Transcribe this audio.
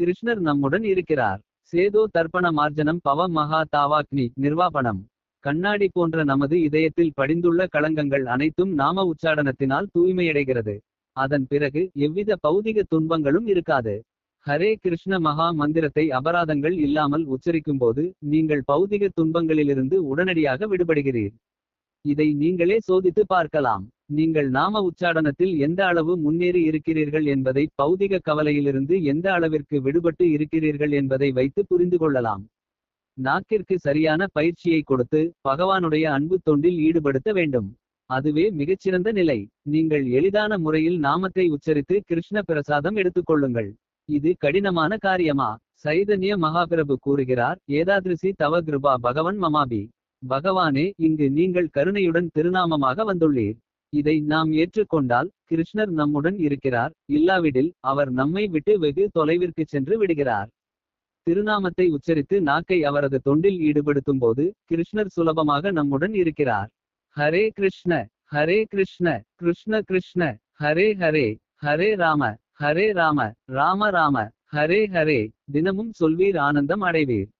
கிருஷ்ணர் நம்முடன் இருக்கிறார். சேதோ தர்ப்பண மார்ஜனம் பவ மகா தாவாக்னி நிர்வாபணம். கண்ணாடி போன்ற நமது இதயத்தில் படிந்துள்ள களங்கங்கள் அனைத்தும் நாம உச்சாடனத்தினால் தூய்மையடைகிறது. அதன் பிறகு எவ்வித பௌதிக துன்பங்களும் இருக்காது. ஹரே கிருஷ்ண மகா மந்திரத்தை அபராதங்கள் இல்லாமல் உச்சரிக்கும்போது நீங்கள் பௌதிக துன்பங்களிலிருந்து உடனடியாக விடுபடுகிறீர். இதை நீங்களே சோதித்து பார்க்கலாம். நீங்கள் நாம உச்சாடனத்தில் எந்த அளவு முன்னேறி இருக்கிறீர்கள் என்பதை பௌதிக கவலையிலிருந்து எந்த அளவிற்கு விடுபட்டு இருக்கிறீர்கள் என்பதை வைத்து புரிந்து கொள்ளலாம். நாக்கிற்கு சரியான பயிற்சியை கொடுத்து பகவானுடைய அன்பு தொண்டில் ஈடுபடுத்த வேண்டும். அதுவே மிகச்சிறந்த நிலை. நீங்கள் எளிதான முறையில் நாமத்தை உச்சரித்து கிருஷ்ண பிரசாதம் எடுத்துக்கொள்ளுங்கள் இது கடினமான காரியமா? சைதன்ய மகாபிரபு கூறுகிறார் ஏதாதிருசி தவ கிருபா பகவன் மமாபி. பகவானே இங்கு நீங்கள் கருணையுடன் திருநாமமாக வந்துள்ளீர். இதை நாம் ஏற்றுக்கொண்டால் கிருஷ்ணர் நம்முடன் இருக்கிறார். இல்லாவிடில் அவர் நம்மை விட்டு வெகு தொலைவிற்கு சென்று விடுகிறார். திருநாமத்தை உச்சரித்து நாக்கை அவரது தொண்டில் ஈடுபடுத்தும் போது கிருஷ்ணர் சுலபமாக நம்முடன் இருக்கிறார். ஹரே கிருஷ்ண ஹரே கிருஷ்ண கிருஷ்ண கிருஷ்ண ஹரே ஹரே ஹரே ராம ஹரே ராம ராம ராம ஹரே ஹரே தினமும் சொல்வீர் ஆனந்தம் அடைவீர்.